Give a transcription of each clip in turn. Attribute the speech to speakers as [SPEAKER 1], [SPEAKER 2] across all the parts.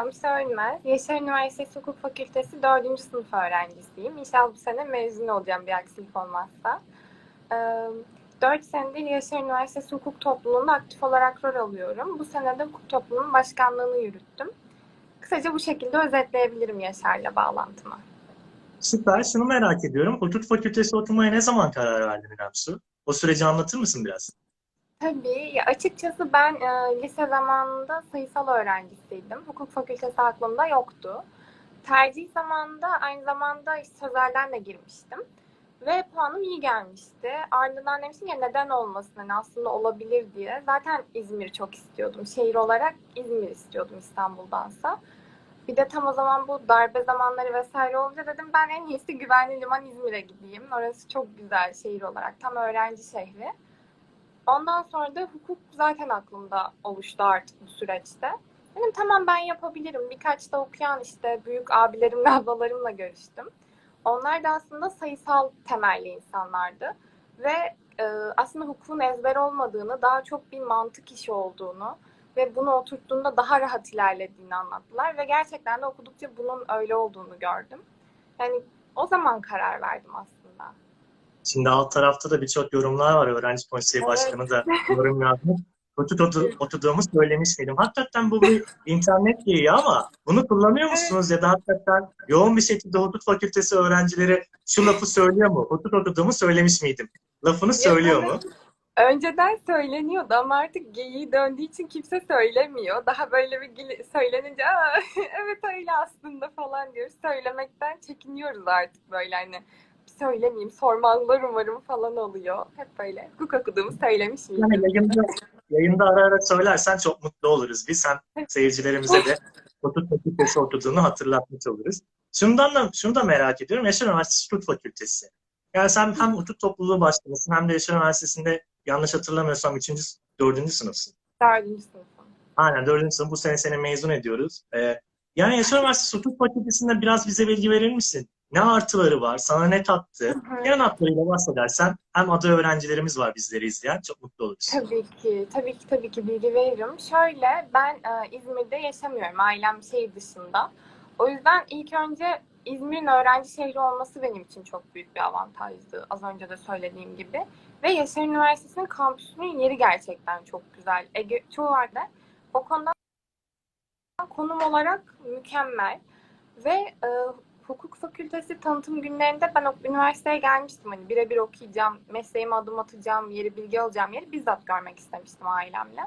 [SPEAKER 1] Hamsi Ölmez. Yaşar Üniversitesi Hukuk Fakültesi 4. sınıf öğrencisiyim. İnşallah bu sene mezun olacağım bir aksilik olmazsa. 4 senedir Yaşar Üniversitesi Hukuk Topluluğu'nda aktif olarak rol alıyorum. Bu sene de hukuk topluluğunun başkanlığını yürüttüm. Kısaca bu şekilde özetleyebilirim Yaşar'la bağlantımı.
[SPEAKER 2] Süper. Şunu merak ediyorum. Hukuk fakültesi okumaya ne zaman karar verdin İrem? O süreci anlatır mısın biraz?
[SPEAKER 1] Tabii. Ya açıkçası ben e, lise zamanında sayısal öğrencisiydim. Hukuk fakültesi aklımda yoktu. Tercih zamanında aynı zamanda işte sözelden de girmiştim. Ve puanım iyi gelmişti. Ardından demiştim ya neden olmasın hani aslında olabilir diye. Zaten İzmir'i çok istiyordum. Şehir olarak İzmir istiyordum İstanbul'dansa. Bir de tam o zaman bu darbe zamanları vesaire olunca dedim ben en iyisi güvenli liman İzmir'e gideyim. Orası çok güzel şehir olarak. Tam öğrenci şehri. Ondan sonra da hukuk zaten aklımda oluştu artık bu süreçte. Dedim tamam ben yapabilirim. Birkaç da okuyan işte büyük abilerimle ablalarımla görüştüm. Onlar da aslında sayısal temelli insanlardı. Ve e, aslında hukukun ezber olmadığını, daha çok bir mantık işi olduğunu ve bunu oturttuğunda daha rahat ilerlediğini anlattılar. Ve gerçekten de okudukça bunun öyle olduğunu gördüm. Yani o zaman karar verdim aslında.
[SPEAKER 2] Şimdi alt tarafta da birçok yorumlar var. Öğrenci Konseyi
[SPEAKER 1] Evet.
[SPEAKER 2] Başkanı da yorum yazmış. Hukuk otu- okuduğumu söylemiş miydim? Hakikaten bu bir internet geyiği ama bunu kullanıyor musunuz? Ya da hakikaten yoğun bir şekilde hukuk fakültesi öğrencileri şu lafı söylüyor mu? Hukuk okuduğumu söylemiş miydim? Lafını söylüyor mu?
[SPEAKER 1] Önceden söyleniyordu ama artık geyiği döndüğü için kimse söylemiyor. Daha böyle bir söylenince Aa, evet öyle aslında falan diyoruz. Söylemekten çekiniyoruz artık böyle hani söylemeyeyim sormazlar umarım falan oluyor. Hep böyle hukuk okuduğumu söylemiş miyim?
[SPEAKER 2] Yani yayında, yayında ara ara söylersen çok mutlu oluruz. Biz hem seyircilerimize de hukuk fakültesi okuduğunu hatırlatmış oluruz. Şundan da, şunu da merak ediyorum. Yaşar Üniversitesi Hukuk Fakültesi. Yani sen hem hukuk topluluğu başkanısın hem de Yaşar Üniversitesi'nde yanlış hatırlamıyorsam 3. 4. sınıfsın.
[SPEAKER 1] Dördüncü sınıfım.
[SPEAKER 2] Aynen 4. sınıf. Bu sene seni mezun ediyoruz. Ee, yani Yaşar Üniversitesi Hukuk Fakültesi'nde biraz bize bilgi verir misin? Ne artıları var? Sana ne kattı? Yan hatlarıyla bahsedersen hem aday öğrencilerimiz var bizleri izleyen. Çok mutlu oluruz.
[SPEAKER 1] Tabii ki, tabii ki, tabii ki bilgi veririm. Şöyle, ben e, İzmir'de yaşamıyorum. Ailem şehir dışında. O yüzden ilk önce İzmir'in öğrenci şehri olması benim için çok büyük bir avantajdı. Az önce de söylediğim gibi. Ve Yaşar Üniversitesi'nin kampüsünün yeri gerçekten çok güzel. Ege, çoğu yerde o konuda konum olarak mükemmel. Ve e, hukuk fakültesi tanıtım günlerinde ben üniversiteye gelmiştim. Hani birebir okuyacağım, mesleğime adım atacağım yeri, bilgi alacağım yeri bizzat görmek istemiştim ailemle.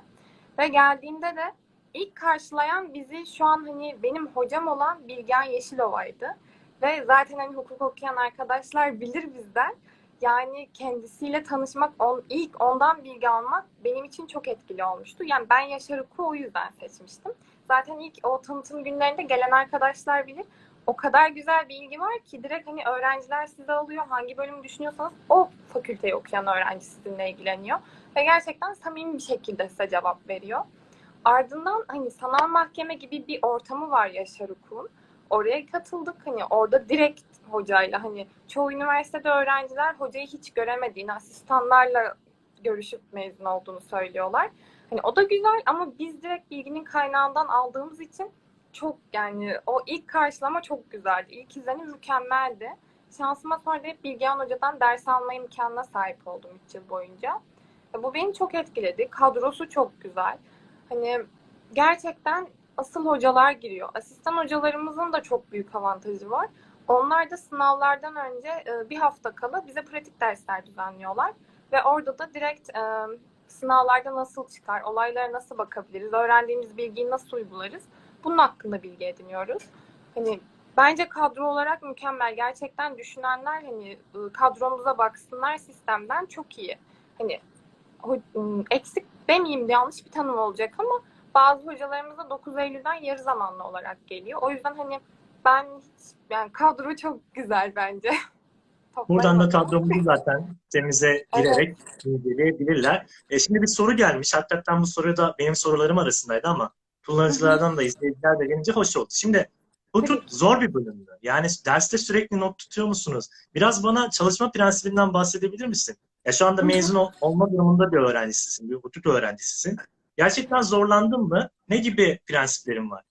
[SPEAKER 1] Ve geldiğimde de ilk karşılayan bizi şu an hani benim hocam olan Bilgen Yeşilova'ydı. Ve zaten hani hukuk okuyan arkadaşlar bilir bizden. Yani kendisiyle tanışmak, on, ilk ondan bilgi almak benim için çok etkili olmuştu. Yani ben Yaşar Hukuk'u o yüzden seçmiştim. Zaten ilk o tanıtım günlerinde gelen arkadaşlar bilir. O kadar güzel bir ilgi var ki direkt hani öğrenciler sizi alıyor. Hangi bölümü düşünüyorsanız o fakülteyi okuyan öğrenci sizinle ilgileniyor. Ve gerçekten samimi bir şekilde size cevap veriyor. Ardından hani sanal mahkeme gibi bir ortamı var Yaşar Hukuk'un. Oraya katıldık. Hani orada direkt hocayla hani çoğu üniversitede öğrenciler hocayı hiç göremediğini, asistanlarla görüşüp mezun olduğunu söylüyorlar. Hani o da güzel ama biz direkt bilginin kaynağından aldığımız için çok yani o ilk karşılama çok güzeldi. İlk izlenim mükemmeldi. Şansıma sonra da hep Bilgehan Hoca'dan ders alma imkanına sahip oldum 3 yıl boyunca. E, Bu beni çok etkiledi. Kadrosu çok güzel. Hani gerçekten asıl hocalar giriyor. Asistan hocalarımızın da çok büyük avantajı var. Onlar da sınavlardan önce e, bir hafta kala bize pratik dersler düzenliyorlar. Ve orada da direkt e, sınavlarda nasıl çıkar, olaylara nasıl bakabiliriz, öğrendiğimiz bilgiyi nasıl uygularız bunun hakkında bilgi ediniyoruz. Hani bence kadro olarak mükemmel. Gerçekten düşünenler hani e, kadromuza baksınlar sistemden çok iyi. Hani eksik demeyeyim de yanlış bir tanım olacak ama bazı hocalarımız da 9 Eylül'den yarı zamanlı olarak geliyor. O yüzden hani ben hiç yani kadro çok güzel bence.
[SPEAKER 2] Buradan da kadromuzu zaten temize girerek inceleyebilirler. E, şimdi bir soru gelmiş. Hakikaten bu soru da benim sorularım arasındaydı ama kullanıcılardan da izleyiciler de gelince hoş oldu. Şimdi hukuk zor bir bölümdü. Yani derste sürekli not tutuyor musunuz? Biraz bana çalışma prensibinden bahsedebilir misin? Ya şu anda mezun ol- olma durumunda bir öğrencisisin, bir hukuk öğrencisisin. Gerçekten zorlandın mı? Ne gibi prensiplerin var?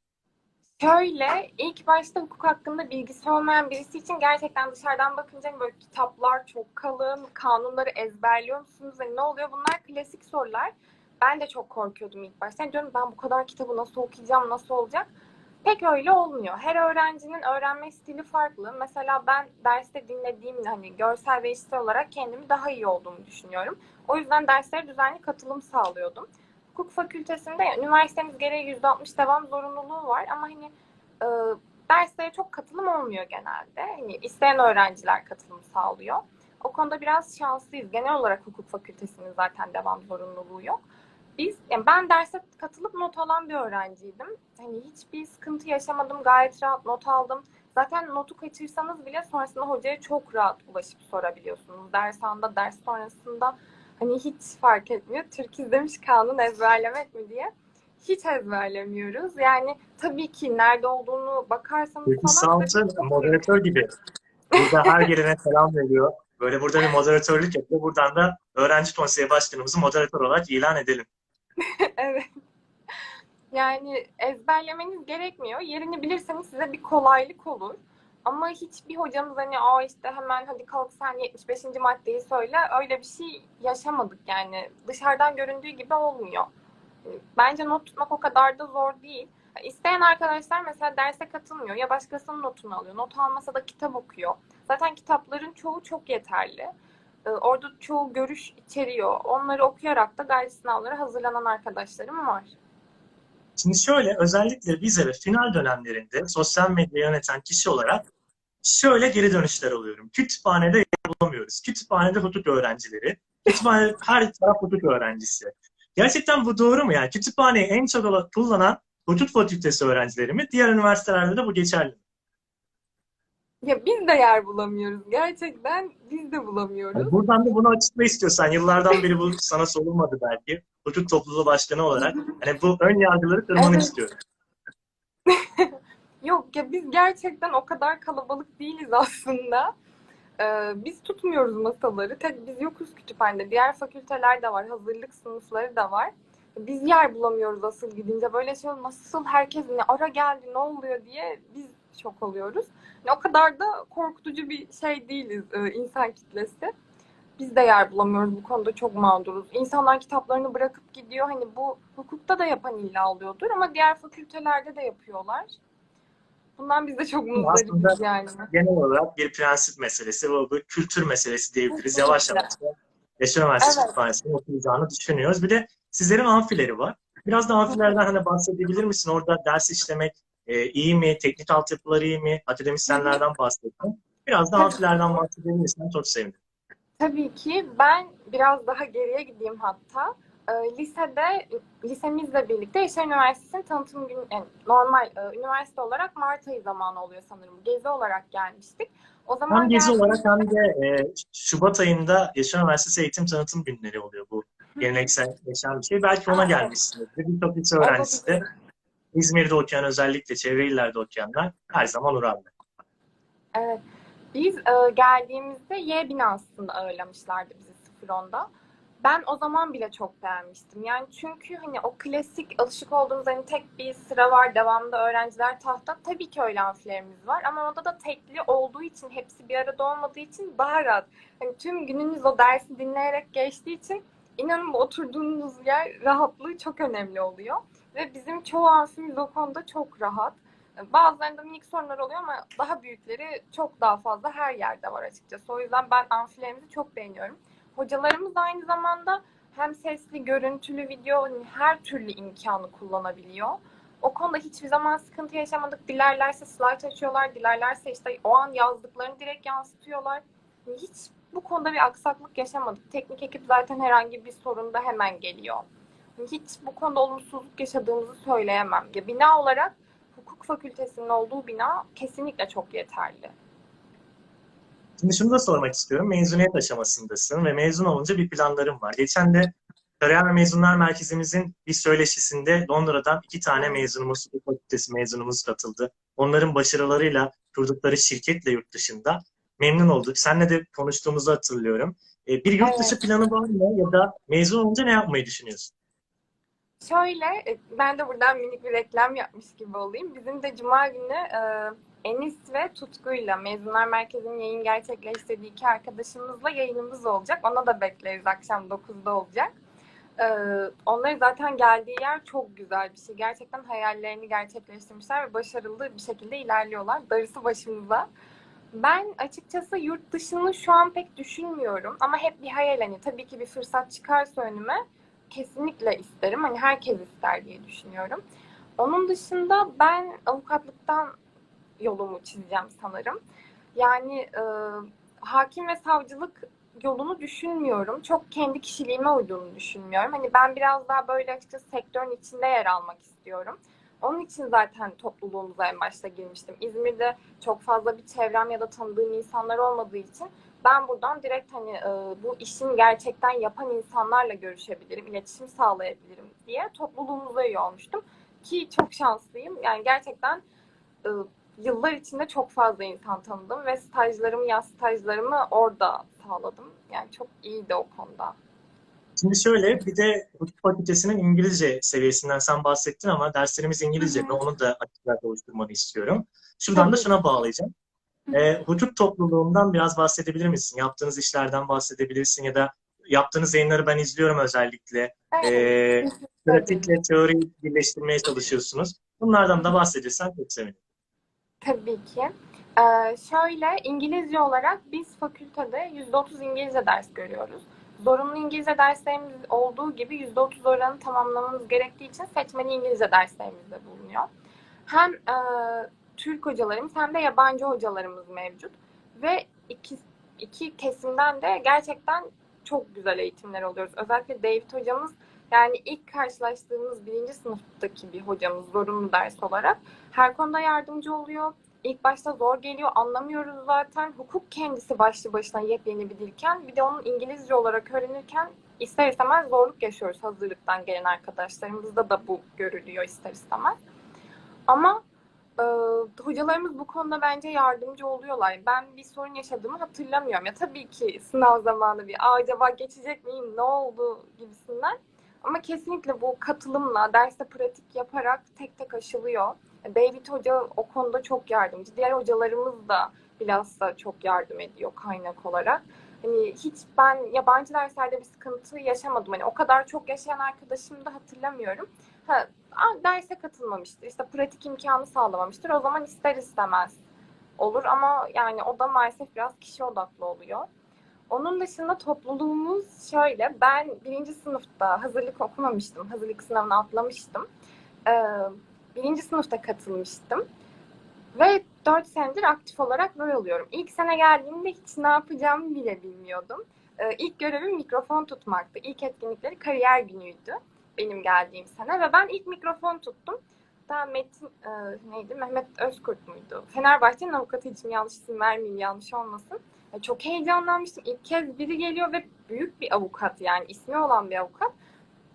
[SPEAKER 1] Şöyle, ilk başta hukuk hakkında bilgisi olmayan birisi için gerçekten dışarıdan bakınca hani böyle kitaplar çok kalın, kanunları ezberliyor musunuz? Hani ne oluyor? Bunlar klasik sorular. Ben de çok korkuyordum ilk başta. Diyorum ben bu kadar kitabı nasıl okuyacağım, nasıl olacak? Pek öyle olmuyor. Her öğrencinin öğrenme stili farklı. Mesela ben derste dinlediğim hani görsel ve işitsel olarak kendimi daha iyi olduğumu düşünüyorum. O yüzden derslere düzenli katılım sağlıyordum. Hukuk fakültesinde üniversitemiz gereği %60 devam zorunluluğu var ama hani e, derslere çok katılım olmuyor genelde. Hani isteyen öğrenciler katılım sağlıyor. O konuda biraz şanslıyız. Genel olarak hukuk fakültesinin zaten devam zorunluluğu yok. Biz, yani ben derse katılıp not alan bir öğrenciydim. Hani hiçbir sıkıntı yaşamadım. Gayet rahat not aldım. Zaten notu kaçırsanız bile sonrasında hocaya çok rahat ulaşıp sorabiliyorsunuz. Ders anında, ders sonrasında hani hiç fark etmiyor. Türk izlemiş kanun ezberlemek mi diye. Hiç ezberlemiyoruz. Yani tabii ki nerede olduğunu bakarsanız
[SPEAKER 2] Türkü
[SPEAKER 1] falan.
[SPEAKER 2] Saltı moderatör gibi. Burada her gelene selam veriyor. Böyle burada bir moderatörlük yapıyor. Buradan da öğrenci konseyi başkanımızı moderatör olarak ilan edelim.
[SPEAKER 1] evet. Yani ezberlemeniz gerekmiyor. Yerini bilirseniz size bir kolaylık olur. Ama hiçbir hocamız hani Aa işte hemen hadi kalk sen 75. maddeyi söyle öyle bir şey yaşamadık yani. Dışarıdan göründüğü gibi olmuyor. Bence not tutmak o kadar da zor değil. İsteyen arkadaşlar mesela derse katılmıyor ya başkasının notunu alıyor. Not almasa da kitap okuyor. Zaten kitapların çoğu çok yeterli. Ee, Orada çoğu görüş içeriyor. Onları okuyarak da gayri sınavlara hazırlanan arkadaşlarım var.
[SPEAKER 2] Şimdi şöyle özellikle vize ve final dönemlerinde sosyal medya yöneten kişi olarak şöyle geri dönüşler alıyorum. Kütüphanede yer bulamıyoruz. Kütüphanede hukuk öğrencileri. Kütüphane her taraf hukuk öğrencisi. Gerçekten bu doğru mu? Yani kütüphaneyi en çok kullanan hukuk fakültesi öğrencileri mi? Diğer üniversitelerde de bu geçerli mi?
[SPEAKER 1] Ya biz de yer bulamıyoruz. Gerçekten biz de bulamıyoruz.
[SPEAKER 2] Yani buradan da bunu açıkla istiyorsan. Yıllardan beri bu sana sorulmadı belki. Hukuk topluluğu başkanı olarak. Hani bu ön yargıları kırmanı
[SPEAKER 1] Evet.
[SPEAKER 2] istiyorum.
[SPEAKER 1] Yok ya biz gerçekten o kadar kalabalık değiliz aslında. Ee, biz tutmuyoruz masaları. Tek biz yokuz kütüphanede. Diğer fakülteler de var. Hazırlık sınıfları da var. Biz yer bulamıyoruz asıl gidince. Böyle şey nasıl herkes ne ara geldi ne oluyor diye biz şok oluyoruz. Yani o kadar da korkutucu bir şey değiliz e, insan kitlesi. Biz de yer bulamıyoruz bu konuda çok mağduruz. İnsanlar kitaplarını bırakıp gidiyor. Hani bu hukukta da yapan illa oluyordur ama diğer fakültelerde de yapıyorlar. Bundan biz de çok muzdaribiz
[SPEAKER 2] Aslında-
[SPEAKER 1] yani.
[SPEAKER 2] Genel olarak bir prensip meselesi ve bu kültür meselesi diyebiliriz. Yavaş yavaş Yaşar Üniversitesi
[SPEAKER 1] Evet.
[SPEAKER 2] Kütüphanesi'nin okuyacağını düşünüyoruz. Bir de sizlerin amfileri var. Biraz da amfilerden hani bahsedebilir misin? Orada ders işlemek e, iyi mi? Teknik altyapıları iyi mi? Akademisyenlerden bahsettin. Biraz da
[SPEAKER 1] Tabii.
[SPEAKER 2] amfilerden bahsedebilir misin? Çok sevinirim.
[SPEAKER 1] Tabii ki ben biraz daha geriye gideyim hatta. Ee, lisede, lisemizle birlikte Yaşar Üniversitesi'nin tanıtım günü, yani normal e, üniversite olarak Mart ayı zamanı oluyor sanırım. Gezi olarak gelmiştik. O zaman
[SPEAKER 2] Hem gezi olarak hem de e, Şubat ayında Yaşar Üniversitesi Eğitim Tanıtım Günleri oluyor bu. Geleneksel yaşayan bir şey. Belki ona gelmişsinizdir. Birçok lise öğrencisi de İzmir'de okuyan özellikle çevre illerde okuyanlar her zaman uğrarlar.
[SPEAKER 1] Evet. Biz e, geldiğimizde Y binasında ağırlamışlardı bizi 010'da. Ben o zaman bile çok beğenmiştim. Yani çünkü hani o klasik alışık olduğumuz hani tek bir sıra var, devamında öğrenciler tahta. Tabii ki öyle amfilerimiz var ama orada da tekli olduğu için, hepsi bir arada olmadığı için daha rahat. Hani tüm gününüz o dersi dinleyerek geçtiği için inanın oturduğunuz yer rahatlığı çok önemli oluyor. Ve bizim çoğu amfimiz o konuda çok rahat. Bazılarında minik sorunlar oluyor ama daha büyükleri çok daha fazla her yerde var açıkçası. O yüzden ben amfilerimizi çok beğeniyorum. Hocalarımız aynı zamanda hem sesli, görüntülü, video her türlü imkanı kullanabiliyor. O konuda hiçbir zaman sıkıntı yaşamadık. Dilerlerse slide açıyorlar, dilerlerse işte o an yazdıklarını direkt yansıtıyorlar. Hiç bu konuda bir aksaklık yaşamadık. Teknik ekip zaten herhangi bir sorunda hemen geliyor. Hiç bu konuda olumsuzluk yaşadığımızı söyleyemem. Ya bina olarak hukuk fakültesinin olduğu bina kesinlikle çok yeterli.
[SPEAKER 2] Şimdi şunu da sormak istiyorum. Mezuniyet aşamasındasın ve mezun olunca bir planların var. Geçen de Kariyer ve Mezunlar Merkezimizin bir söyleşisinde Londra'dan iki tane mezunumuz, hukuk fakültesi mezunumuz katıldı. Onların başarılarıyla kurdukları şirketle yurt dışında memnun olduk. Seninle de konuştuğumuzu hatırlıyorum. E, Bir yurt dışı
[SPEAKER 1] Evet.
[SPEAKER 2] planı var mı ya da mezun olunca ne yapmayı düşünüyorsun?
[SPEAKER 1] Şöyle, e, ben de buradan minik bir reklam yapmış gibi olayım. Bizim de Cuma günü e, Enis ve Tutku'yla Mezunlar Merkezi'nin yayın gerçekleştirdiği iki arkadaşımızla yayınımız olacak. Ona da bekleriz akşam 9'da olacak. E, onların zaten geldiği yer çok güzel bir şey. Gerçekten hayallerini gerçekleştirmişler ve başarılı bir şekilde ilerliyorlar. Darısı başımıza. Ben açıkçası yurt dışını şu an pek düşünmüyorum ama hep bir hayal hani tabii ki bir fırsat çıkarsa önüme kesinlikle isterim. Hani herkes ister diye düşünüyorum. Onun dışında ben avukatlıktan yolumu çizeceğim sanırım. Yani e, hakim ve savcılık yolunu düşünmüyorum. Çok kendi kişiliğime uyduğunu düşünmüyorum. Hani ben biraz daha böyle açıkçası sektörün içinde yer almak istiyorum. Onun için zaten topluluğumuza en başta girmiştim. İzmir'de çok fazla bir çevrem ya da tanıdığım insanlar olmadığı için ben buradan direkt hani e, bu işin gerçekten yapan insanlarla görüşebilirim, iletişim sağlayabilirim diye topluluğumuza üye olmuştum. Ki çok şanslıyım. Yani gerçekten e, yıllar içinde çok fazla insan tanıdım ve stajlarımı, yaz stajlarımı orada sağladım. Yani çok iyiydi o konuda.
[SPEAKER 2] Şimdi şöyle bir de hukuk fakültesinin İngilizce seviyesinden sen bahsettin ama derslerimiz İngilizce ve onu da açıkçası oluşturmanı istiyorum. Şuradan da
[SPEAKER 1] Tabii.
[SPEAKER 2] şuna bağlayacağım. E, hukuk topluluğundan biraz bahsedebilir misin? Yaptığınız işlerden bahsedebilirsin ya da yaptığınız yayınları ben izliyorum özellikle. E, pratikle teoriyi birleştirmeye çalışıyorsunuz. Bunlardan da bahsedersen çok sevinirim.
[SPEAKER 1] Tabii ki. Ee, şöyle İngilizce olarak biz fakültede %30 İngilizce ders görüyoruz. Zorunlu İngilizce derslerimiz olduğu gibi %30 oranı tamamlamamız gerektiği için seçmeli İngilizce derslerimiz de bulunuyor. Hem e, Türk hocalarımız hem de yabancı hocalarımız mevcut. Ve iki, iki kesimden de gerçekten çok güzel eğitimler alıyoruz. Özellikle David hocamız yani ilk karşılaştığımız birinci sınıftaki bir hocamız zorunlu ders olarak her konuda yardımcı oluyor. İlk başta zor geliyor, anlamıyoruz zaten. Hukuk kendisi başlı başına yepyeni bir dilken. Bir de onun İngilizce olarak öğrenirken ister istemez zorluk yaşıyoruz hazırlıktan gelen arkadaşlarımızda da bu görülüyor ister istemez. Ama e, hocalarımız bu konuda bence yardımcı oluyorlar. Ben bir sorun yaşadığımı hatırlamıyorum. Ya tabii ki sınav zamanı bir acaba geçecek miyim, ne oldu gibisinden. Ama kesinlikle bu katılımla, derste pratik yaparak tek tek aşılıyor. David Hoca o konuda çok yardımcı. Diğer hocalarımız da bilhassa çok yardım ediyor kaynak olarak. Hani hiç ben yabancı derslerde bir sıkıntı yaşamadım. Hani o kadar çok yaşayan arkadaşımı da hatırlamıyorum. Ha, derse katılmamıştır. işte pratik imkanı sağlamamıştır. O zaman ister istemez olur ama yani o da maalesef biraz kişi odaklı oluyor. Onun dışında topluluğumuz şöyle. Ben birinci sınıfta hazırlık okumamıştım. Hazırlık sınavını atlamıştım. Ee, birinci sınıfta katılmıştım. Ve 4 senedir aktif olarak rol alıyorum. İlk sene geldiğimde hiç ne yapacağımı bile bilmiyordum. Ee, ilk görevim mikrofon tutmaktı. İlk etkinlikleri kariyer günüydü benim geldiğim sene ve ben ilk mikrofon tuttum. Daha Metin e, neydi? Mehmet Özkurt muydu? Fenerbahçe'nin avukatı için yanlış isim vermeyeyim yanlış olmasın. Ya Çok heyecanlanmıştım. İlk kez biri geliyor ve büyük bir avukat yani ismi olan bir avukat.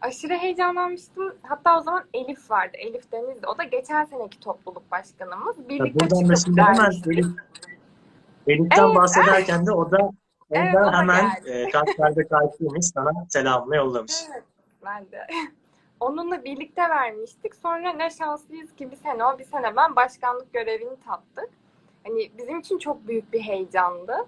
[SPEAKER 1] Aşırı heyecanlanmıştım. Hatta o zaman Elif vardı. Elif Denizli. O da geçen seneki topluluk başkanımız.
[SPEAKER 2] Ya
[SPEAKER 1] Birlikte
[SPEAKER 2] buradan da
[SPEAKER 1] çıkıp
[SPEAKER 2] şimdi hemen. Elif, Elif'ten
[SPEAKER 1] Evet.
[SPEAKER 2] bahsederken de o da, o
[SPEAKER 1] Evet,
[SPEAKER 2] hemen e, kalplerde kalpliymiş sana selamını yollamış.
[SPEAKER 1] Evet, de. Onunla birlikte vermiştik. Sonra ne şanslıyız ki bir sene o, bir sene ben başkanlık görevini tattık. Hani bizim için çok büyük bir heyecandı.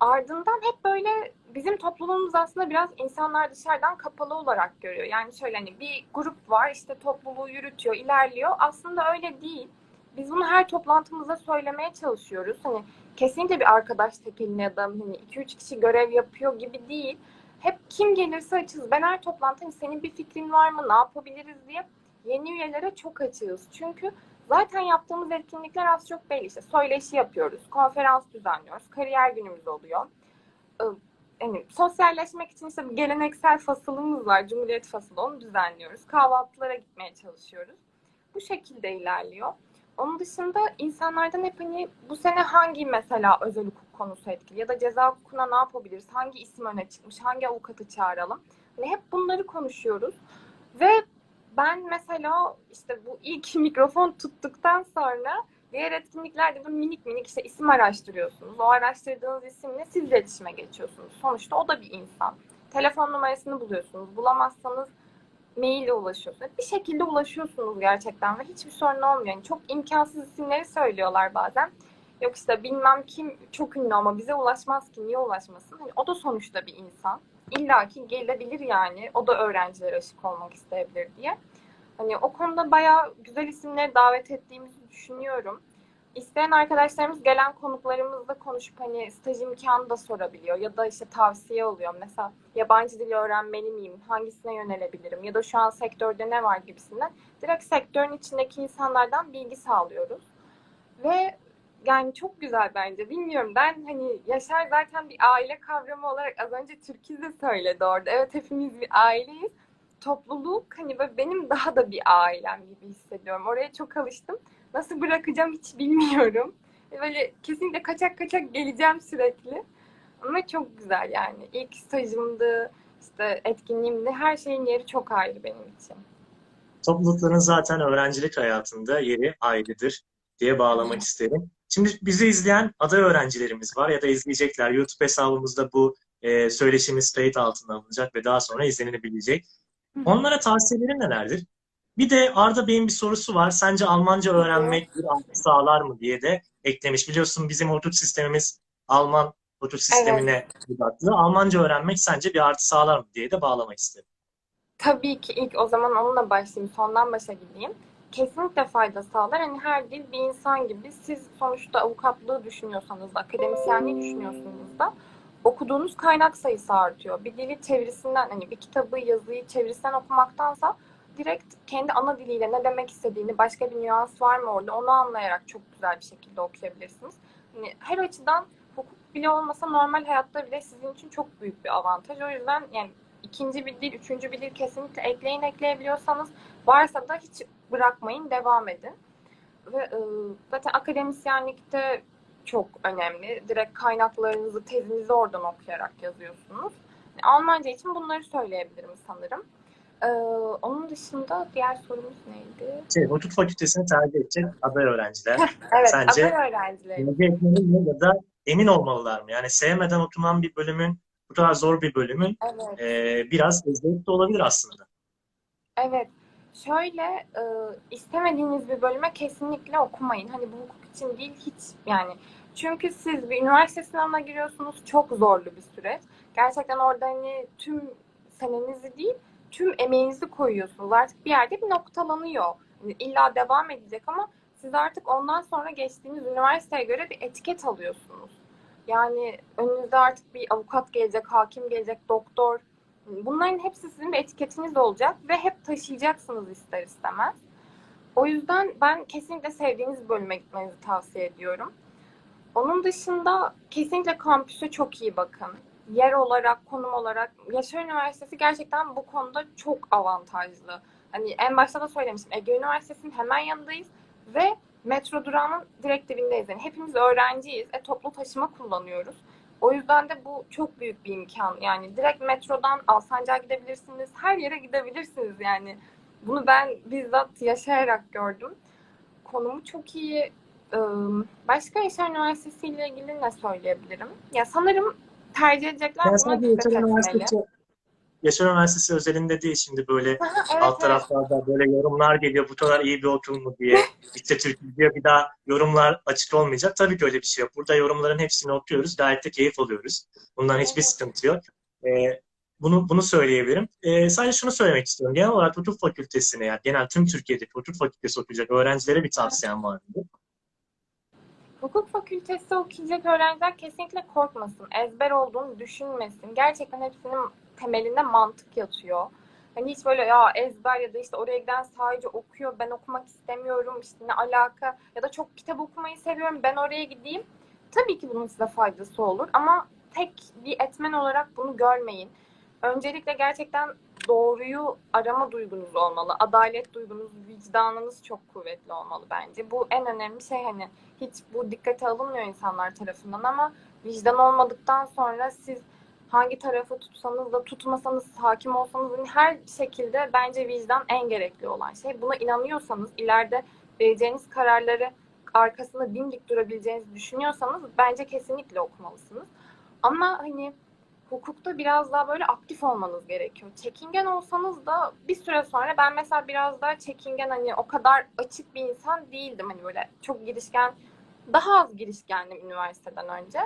[SPEAKER 1] Ardından hep böyle bizim topluluğumuz aslında biraz insanlar dışarıdan kapalı olarak görüyor. Yani şöyle hani bir grup var işte topluluğu yürütüyor, ilerliyor. Aslında öyle değil. Biz bunu her toplantımızda söylemeye çalışıyoruz. Hani kesinlikle bir arkadaş tekeline ya da hani 2-3 kişi görev yapıyor gibi değil hep kim gelirse açız. Ben her toplantıda hani senin bir fikrin var mı, ne yapabiliriz diye yeni üyelere çok açığız. Çünkü zaten yaptığımız etkinlikler az çok belli. İşte söyleşi yapıyoruz, konferans düzenliyoruz, kariyer günümüz oluyor. Ee, Yani sosyalleşmek için işte geleneksel fasılımız var, Cumhuriyet fasılı, onu düzenliyoruz. Kahvaltılara gitmeye çalışıyoruz. Bu şekilde ilerliyor. Onun dışında insanlardan hep hani bu sene hangi mesela özel hukuk konusu etkili ya da ceza hukukuna ne yapabiliriz? Hangi isim öne çıkmış? Hangi avukatı çağıralım? Hani hep bunları konuşuyoruz. Ve ben mesela işte bu ilk mikrofon tuttuktan sonra diğer etkinliklerde böyle minik minik işte isim araştırıyorsunuz. O araştırdığınız isimle siz iletişime geçiyorsunuz. Sonuçta o da bir insan. Telefon numarasını buluyorsunuz. Bulamazsanız maille ulaşıyorsunuz. Bir şekilde ulaşıyorsunuz gerçekten ve hiçbir sorun olmuyor. Yani çok imkansız isimleri söylüyorlar bazen. Yok işte bilmem kim çok ünlü ama bize ulaşmaz ki niye ulaşmasın? Hani o da sonuçta bir insan. İlla ki gelebilir yani. O da öğrencilere aşık olmak isteyebilir diye. Hani o konuda bayağı güzel isimleri davet ettiğimizi düşünüyorum. İsteyen arkadaşlarımız gelen konuklarımızla konuşup hani staj imkanı da sorabiliyor ya da işte tavsiye oluyor. Mesela yabancı dil öğrenmeli miyim? Hangisine yönelebilirim? Ya da şu an sektörde ne var gibisinden. Direkt sektörün içindeki insanlardan bilgi sağlıyoruz. Ve yani çok güzel bence. Bilmiyorum ben hani Yaşar zaten bir aile kavramı olarak az önce Türkiz de söyledi orada. Evet hepimiz bir aileyiz. Topluluk hani benim daha da bir ailem gibi hissediyorum. Oraya çok alıştım. Nasıl bırakacağım hiç bilmiyorum. Böyle kesinlikle kaçak kaçak geleceğim sürekli. Ama çok güzel yani. İlk stajımdı, işte etkinliğimdi. Her şeyin yeri çok ayrı benim için.
[SPEAKER 2] Toplulukların zaten öğrencilik hayatında yeri ayrıdır diye bağlamak isterim. Şimdi bizi izleyen aday öğrencilerimiz var ya da izleyecekler. YouTube hesabımızda bu e, söyleşimiz kayıt altına alınacak ve daha sonra izlenebilecek. Onlara tavsiyelerin nelerdir? Bir de Arda Bey'in bir sorusu var. Sence Almanca öğrenmek bir artı sağlar mı diye de eklemiş. Biliyorsun bizim hukuk sistemimiz Alman hukuk sistemine odaklı. Almanca öğrenmek sence bir artı sağlar mı diye de bağlamak istedim.
[SPEAKER 1] Tabii ki ilk o zaman onunla başlayayım, sondan başa gideyim. Kesinlikle fayda sağlar. Hani her dil bir insan gibi siz sonuçta avukatlığı düşünüyorsanız da, akademisyenliği düşünüyorsunuz da okuduğunuz kaynak sayısı artıyor. Bir dili çevirisinden, hani bir kitabı, yazıyı çevirisinden okumaktansa direkt kendi ana diliyle ne demek istediğini, başka bir nüans var mı orada onu anlayarak çok güzel bir şekilde okuyabilirsiniz. Hani her açıdan hukuk bile olmasa normal hayatta bile sizin için çok büyük bir avantaj. O yüzden yani ikinci bir dil, üçüncü bir dil kesinlikle ekleyin ekleyebiliyorsanız varsa da hiç bırakmayın, devam edin. Ve e, zaten akademisyenlikte çok önemli. Direkt kaynaklarınızı, tezinizi oradan okuyarak yazıyorsunuz. Yani Almanca için bunları söyleyebilirim sanırım. Ee, onun dışında diğer sorumuz neydi?
[SPEAKER 2] Şey, hukuk fakültesini tercih edecek aday öğrenciler.
[SPEAKER 1] Evet,
[SPEAKER 2] Sence-
[SPEAKER 1] aday öğrencileri.
[SPEAKER 2] ya da emin olmalılar mı? Yani sevmeden okunan bir bölümün, bu kadar zor bir bölümün
[SPEAKER 1] Evet.
[SPEAKER 2] e, biraz eziyet de olabilir aslında.
[SPEAKER 1] Evet. Şöyle e, istemediğiniz bir bölüme kesinlikle okumayın. Hani bu hukuk için değil hiç yani. Çünkü siz bir üniversite sınavına giriyorsunuz. Çok zorlu bir süreç. Gerçekten orada hani tüm senenizi değil, tüm emeğinizi koyuyorsunuz. Artık bir yerde bir noktalanıyor. Yani illa devam edecek ama siz artık ondan sonra geçtiğiniz üniversiteye göre bir etiket alıyorsunuz. Yani önünüzde artık bir avukat gelecek, hakim gelecek, doktor, Bunların hepsi sizin bir etiketiniz olacak ve hep taşıyacaksınız ister istemez. O yüzden ben kesinlikle sevdiğiniz bölüme gitmenizi tavsiye ediyorum. Onun dışında kesinlikle kampüse çok iyi bakın. Yer olarak, konum olarak Yaşar Üniversitesi gerçekten bu konuda çok avantajlı. Hani en başta da söylemiştim. Ege Üniversitesi'nin hemen yanındayız ve metro durağının direkt dibindeyiz. Yani hepimiz öğrenciyiz. E, toplu taşıma kullanıyoruz. O yüzden de bu çok büyük bir imkan. Yani direkt metrodan Alsancak'a gidebilirsiniz. Her yere gidebilirsiniz yani. Bunu ben bizzat yaşayarak gördüm. Konumu çok iyi. Başka Yaşar Üniversitesi ile ilgili ne söyleyebilirim? Ya sanırım tercih edecekler
[SPEAKER 2] Yaşar. Üniversitesi, Yaşar Üniversitesi özelinde değil şimdi böyle
[SPEAKER 1] Aha, evet,
[SPEAKER 2] alt
[SPEAKER 1] evet.
[SPEAKER 2] taraflarda böyle yorumlar geliyor bu kadar iyi bir okul mu diye. İşte Türkiye'de bir daha yorumlar açık olmayacak. Tabii ki öyle bir şey yok. Burada yorumların hepsini okuyoruz. Gayet de keyif alıyoruz. Bundan hiçbir
[SPEAKER 1] Evet.
[SPEAKER 2] sıkıntı yok. Ee, bunu bunu söyleyebilirim. Ee, sadece şunu söylemek istiyorum. Genel olarak hukuk fakültesine yani genel tüm Türkiye'deki hukuk fakültesi okuyacak öğrencilere bir tavsiyem var mı?
[SPEAKER 1] Hukuk fakültesi okuyacak öğrenciler kesinlikle korkmasın. Ezber olduğunu düşünmesin. Gerçekten hepsinin temelinde mantık yatıyor. Hani hiç böyle ya ezber ya da işte oraya giden sadece okuyor ben okumak istemiyorum işte ne alaka ya da çok kitap okumayı seviyorum ben oraya gideyim. Tabii ki bunun size faydası olur ama tek bir etmen olarak bunu görmeyin. Öncelikle gerçekten doğruyu arama duygunuz olmalı. Adalet duygunuz, vicdanınız çok kuvvetli olmalı bence. Bu en önemli şey hani hiç bu dikkate alınmıyor insanlar tarafından ama vicdan olmadıktan sonra siz hangi tarafı tutsanız da tutmasanız, hakim olsanız hani her şekilde bence vicdan en gerekli olan şey. Buna inanıyorsanız, ileride vereceğiniz kararları arkasında dimdik durabileceğinizi düşünüyorsanız bence kesinlikle okumalısınız. Ama hani hukukta biraz daha böyle aktif olmanız gerekiyor. Çekingen olsanız da bir süre sonra ben mesela biraz daha çekingen hani o kadar açık bir insan değildim. Hani böyle çok girişken, daha az girişkendim üniversiteden önce.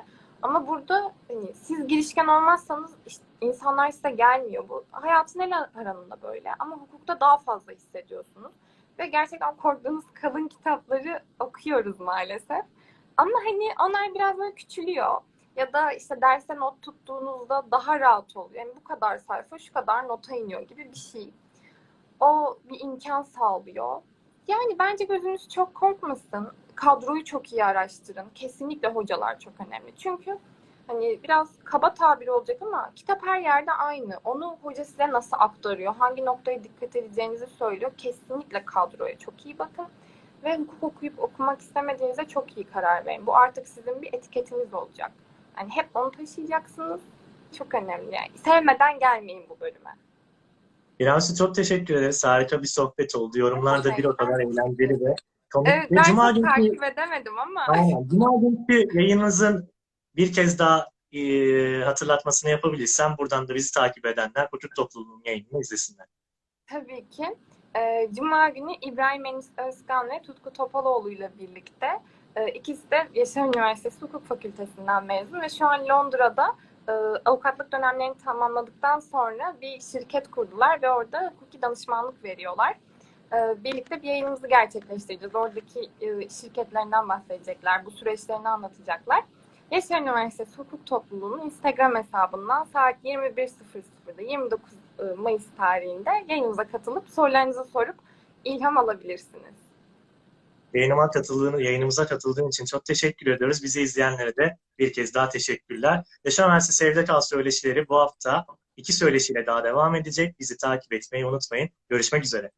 [SPEAKER 1] Ama burada hani siz girişken olmazsanız işte insanlar size gelmiyor. Bu hayatın el aranında böyle. Ama hukukta daha fazla hissediyorsunuz. Ve gerçekten korktuğunuz kalın kitapları okuyoruz maalesef. Ama hani onlar biraz böyle küçülüyor. Ya da işte derste not tuttuğunuzda daha rahat oluyor. Yani bu kadar sayfa şu kadar nota iniyor gibi bir şey. O bir imkan sağlıyor. Yani bence gözünüz çok korkmasın. Kadroyu çok iyi araştırın. Kesinlikle hocalar çok önemli. Çünkü hani biraz kaba tabir olacak ama kitap her yerde aynı. Onu hoca size nasıl aktarıyor, hangi noktaya dikkat edeceğinizi söylüyor. Kesinlikle kadroya çok iyi bakın. Ve hukuk okuyup okumak istemediğinizde çok iyi karar verin. Bu artık sizin bir etiketiniz olacak. Yani hep onu taşıyacaksınız. Çok önemli. Yani sevmeden gelmeyin bu bölüme.
[SPEAKER 2] İremsi çok teşekkür ederiz. Harika bir sohbet oldu. Yorumlar da bir o kadar eğlenceli ve komik.
[SPEAKER 1] Evet
[SPEAKER 2] Ve
[SPEAKER 1] ben
[SPEAKER 2] Cuma günkü,
[SPEAKER 1] takip edemedim ama.
[SPEAKER 2] Aynen. Cuma günkü yayınımızın bir kez daha e, hatırlatmasını yapabilirsem buradan da bizi takip edenler Hukuk Topluluğu'nun yayınını izlesinler.
[SPEAKER 1] Tabii ki. Ee, Cuma günü İbrahim Enis Özkan ve Tutku Topaloğlu ile birlikte e, ikisi de Yaşar Üniversitesi Hukuk Fakültesinden mezun ve şu an Londra'da e, avukatlık dönemlerini tamamladıktan sonra bir şirket kurdular ve orada hukuki danışmanlık veriyorlar. E, birlikte bir yayınımızı gerçekleştireceğiz. Oradaki e, şirketlerinden bahsedecekler, bu süreçlerini anlatacaklar. Yaşar Üniversitesi Hukuk Topluluğu'nun Instagram hesabından saat 21.00'da 29 e, Mayıs tarihinde yayınımıza katılıp sorularınızı sorup ilham alabilirsiniz.
[SPEAKER 2] Yayınıma katıldığın, yayınımıza katıldığın için çok teşekkür ediyoruz. Bizi izleyenlere de bir kez daha teşekkürler. Yaşar Üniversitesi Sevde Kal söyleşileri bu hafta iki söyleşiyle daha devam edecek. Bizi takip etmeyi unutmayın. Görüşmek üzere.